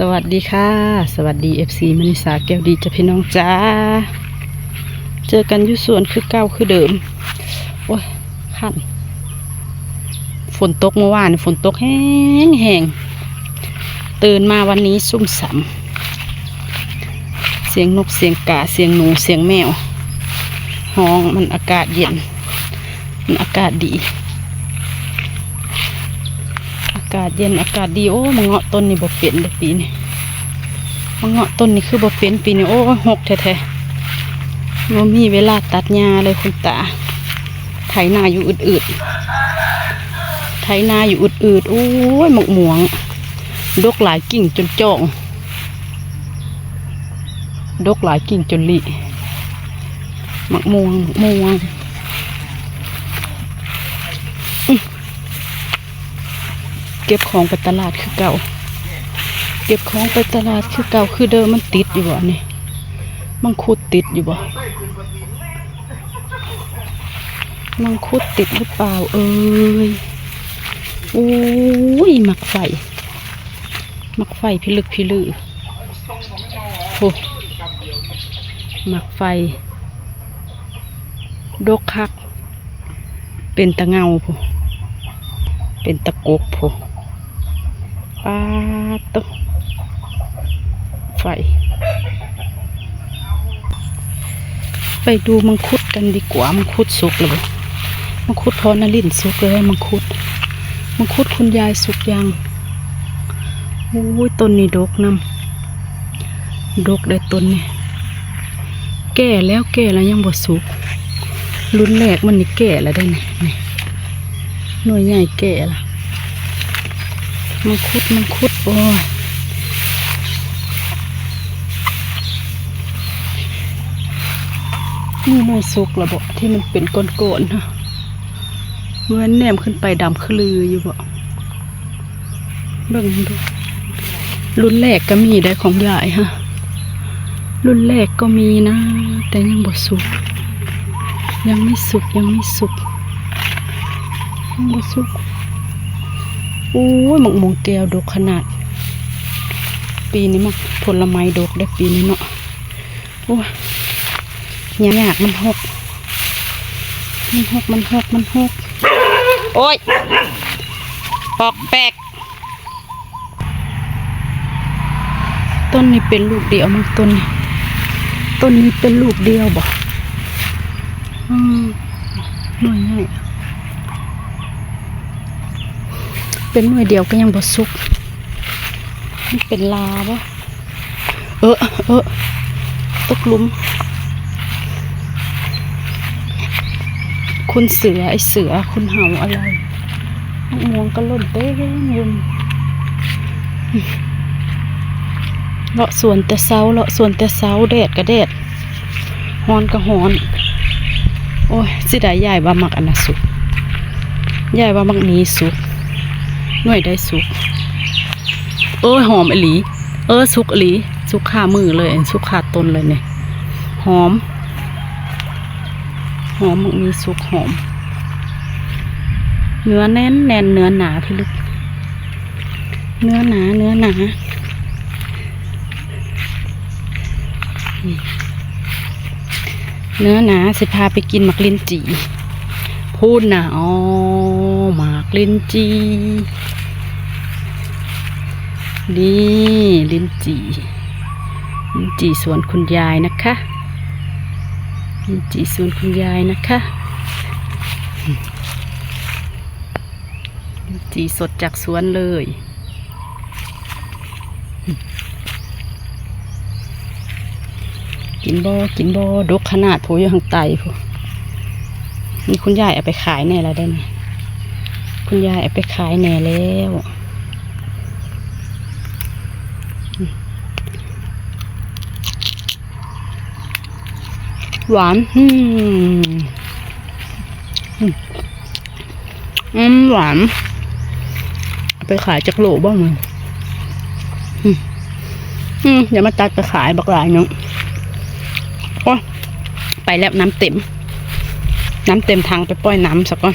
สวัสดีค่ะ สวัสดีเอฟซีมณิสาแก้วดีจะพี่น้องจ้า เจอกันอยู่สวนคือเก้าคือเดิม โอ้ยขันฝนตกเมื่อวานฝนตกแห้งแห้งตื่นมาวันนี้ซุ่มสำเสียงนกเสียงกาเสียงหนูเสียงแมว ห้องมันอากาศเย็น มันอากาศดีากาศเย็นอากาศดีโอ้มะเงาะต้นนี่บ่เป็นเลยปีนี้มะเงาะต้นนี่คือบ่เป็นปีนี้โอ้หกแท้ๆบ่มีเวลาตัดหญ้าเลยคุณตาไถนาอยู่อืดๆไถนาอยู่อืดๆโอ้ยหมกหมวง ดกหลายกิ่งจนจ่องดกหลายกิ่งจนลิหมักม่วงหมักม่วง เก็บของไปตลาดคือเก่า เก็บของไปตลาดคือเก่าคือเดิมมันติดอยู่บ่นี่มังคุดติดอยู่บ่มังคุดติดหรือเปล่าเอ้ยโอ้ยหมักไฟหมักไฟพิลึกพิลือโอ้หมักไฟ ดกคัก เป็นตะเงาพูเป็นตะกกพู ปาดตวไฟ ไปดูมังคุดกันดีกว่า มังคุดสุกเลยมังคุดพอนลินสุกเลยมังคุด มังคุดคุณยายสุกยังโอ้ยต้นนี้ดกนำดกได้ต้นนี่แก่แล้วแก่แล้วยังบ่สุกรุ่นแรกมันนี่แก่แล้วได้นี่นี่หน่วยใหญ่แก่ละ มังคุดมังคุดโอ้ยนี่หน่วยสุกระบบที่มันเป็นก้อนๆนะเมือแนมขึ้นไปดำคลืออยู่บ่เบิ่งดู รุ่นแรกก็มีได้ของยายฮะ รุ่นแรกก็มีนะ แต่ยังบ่สุก ยังไม่สุกยังไม่สุกยังไม่สุก อ้ยหมกมงแก้วดกขนาด ปีนี้มักผลไม้ดกได้ปีนี้เนาะโอ้ยยากมันหก มันหกมันหกมันหกโอ้ยปอกแปก ต้นนี้เป็นลูกเดียวมั้งต้นนี้ต้นนี้เป็นลูกเดียวบ่อืมหน่วยใหญ่ เป็นหน่วยเดียวก็ยังบ่สุกมันเป็นลาบ่เออเออตกลุม คุณเสือไอเสือคุณเห่าอะไรมะม่วงก็ล่นเต็มอยุ่มเลาะสวนแต่เช้าเลาะสวนแต่เช้าแดดก็แดดฮ้อนก็ฮ้อน โอ้ยสิได้ยายว่ามักอันนะสุกยายว่ามักนี้สุก หน่วยได้สุก เอ้ยหอมอหลี เออสุกอหลี สุกขามือเลยสุกขาต้นเลยเนี่ยหอม หอมมีสุกหอม เนื้อแน่นแน่นเนื้อหนาพี่ลึก เนื้อหนาเนื้อหนาเนื้อหนาสิพาไปกินหมักลิ้นจีพูดนะอ๋อหมากลิ้นจี นี่ลิ้นจีลิ้นจีสวนคุณยายนะคะลิ้นจีสวนคุณยายนะคะลิ้นจีสดจากสวนเลยกินบ่กินบ่ดกขนาดผูอยู่ข้างใต้ผูนี่คุณยายเอาไปขายแน่แล้วได้ไหมคุณยายเอาไปขายแน่แล้ว หวานอืมอืมหวาน ไปขายจากโหลบ้างมั้งอืมอืมอย่ามาตัดไปขายบักหลายเนาะโอ้ไปแล้วน้ำเต็ม น้ำเต็มถังไปปล่อยน้ำสักก่อน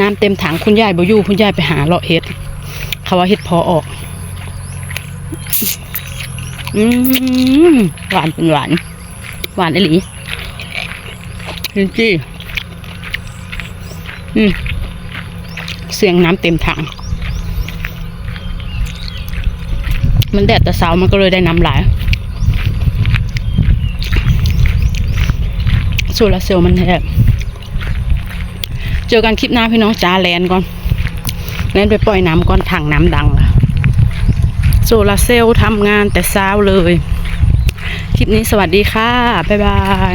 น้ำเต็มถังคุณยายบอยู่คุณยายไปหาเลาะเห็ดเขาว่าเห็ดพอออก อืมหวานเป็นหวาน หวานไอหลีจริงๆอืมเสียงน้ำเต็มถัง มันแดดแต่เช้ามันก็เลยได้น้ำหลายโซลาร์เซลล์มันแทบเจอกันคลิปหน้าพี่น้องจ้าแลนก่อนแลนไปปล่อยน้ำก่อนถังน้ำดังละ โซลาเซลล์ทำงานแต่เช้าเลย คลิปนี้สวัสดีค่ะ บ๊ายบาย